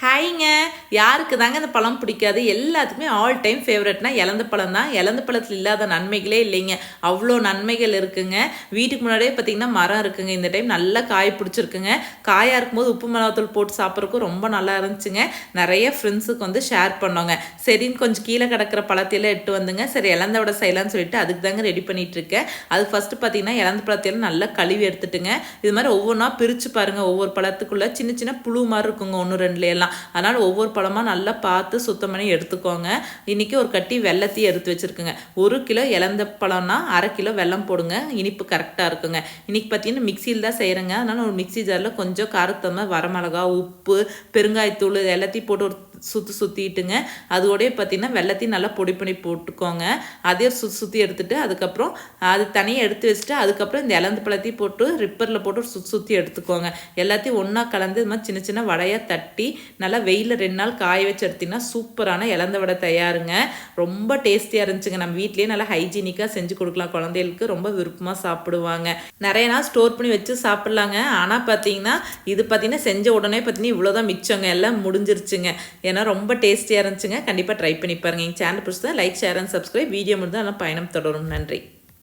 Rainha, யாருக்கு தாங்க இந்த பழம் பிடிக்காது? எல்லாத்துக்குமே ஆல் டைம் ஃபேவரட்னா இலந்த பழம் தான். இலந்த பழத்தில் இல்லாத நன்மைகளே இல்லைங்க. அவ்வளோ நன்மைகள் இருக்குங்க. வீட்டுக்கு முன்னாடியே பார்த்தீங்கன்னா மரம் இருக்குங்க. இந்த டைம் நல்லா காய் பிடிச்சிருக்குங்க. காயாக இருக்கும்போது உப்பு மிளகாத்தூள் போட்டு சாப்பிட்றதுக்கும் ரொம்ப நல்லா இருந்துச்சுங்க. நிறைய ஃப்ரெண்ட்ஸுக்கு வந்து ஷேர் பண்ணோங்க. சரின்னு கொஞ்சம் கீழே கிடக்கிற பழத்தையெல்லாம் எட்டு வந்துங்க. சரி இலந்த விட செய்யலாம்னு சொல்லிட்டு அதுக்கு தாங்க ரெடி பண்ணிட்டு இருக்கேன் அது ஃபஸ்ட்டு பார்த்தீங்கன்னா இலந்த பழத்தையெல்லாம் நல்லா கழுவி எடுத்துட்டுங்க. இது மாதிரி ஒவ்வொன்றா பிரித்து பாருங்க. ஒவ்வொரு பழத்துக்குள்ளே சின்ன சின்ன புழு மாதிரி இருக்குங்க. ஒன்று ரெண்டுல எல்லாம். அதனால் ஒவ்வொரு பழமாக நல்லா பார்த்து சுத்தம் பண்ணி எடுத்துக்கோங்க. இன்றைக்கி ஒரு கட்டி வெள்ளத்தையும் எடுத்து வச்சுருக்குங்க. ஒரு கிலோ இலந்த பழம்னா அரை கிலோ வெல்லம் போடுங்க. இனிப்பு கரெக்டாக இருக்குங்க. இன்றைக்கி பார்த்தீங்கன்னா மிக்சியில் தான் செய்கிறேங்க அதனால் ஒரு மிக்ஸி ஜாரில் கொஞ்சம் காரத்தமாக வரமிளகா உப்பு பெருங்காயத்தூள் இது எல்லாத்தையும் போட்டு ஒரு சுற்றி சுற்றிட்டுங்க அதோடய பார்த்தீங்கன்னா வெள்ளத்தையும் நல்லா பொடி பண்ணி போட்டுக்கோங்க. அதையும் சுற்றி சுற்றி எடுத்துகிட்டு அதுக்கப்புறம் அது தனியாக எடுத்து வச்சுட்டு அதுக்கப்புறம் இந்த இலந்து பழத்தையும் போட்டு ரிப்பரில் போட்டு சுற்றி சுற்றி எடுத்துக்கோங்க. எல்லாத்தையும் ஒன்றா கலந்து இது மாதிரி சின்ன சின்ன வடையாக தட்டி நல்லா வெயிலில் ரெண்டு நாள் காய வச்சு எடுத்திங்கன்னா சூப்பரான இலந்த வடை தயாருங்க. ரொம்ப டேஸ்டியாக இருந்துச்சுங்க. நம்ம வீட்லேயே நல்லா ஹைஜீனிக்காக செஞ்சு கொடுக்கலாம். குழந்தைகளுக்கு ரொம்ப விருப்பமாக சாப்பிடுவாங்க. நிறைய நாள் ஸ்டோர் பண்ணி வச்சு சாப்பிட்லாங்க. ஆனால் பார்த்தீங்கன்னா இது பார்த்தீங்கன்னா செஞ்ச உடனே பார்த்தீங்கன்னா இவ்வளோதான் மிச்சங்க. எல்லாம் முடிஞ்சிருச்சுங்க. ஏன்னா ரொம்ப டேஸ்டியாக இருந்துச்சுங்க. கண்டிப்பாக ட்ரை பண்ணி பாருங்க. எங்கள் சேனல் பிடிச்சா like share and subscribe video முடிந்தால் எல்லாம் பயணம் தொடரும். நன்றி.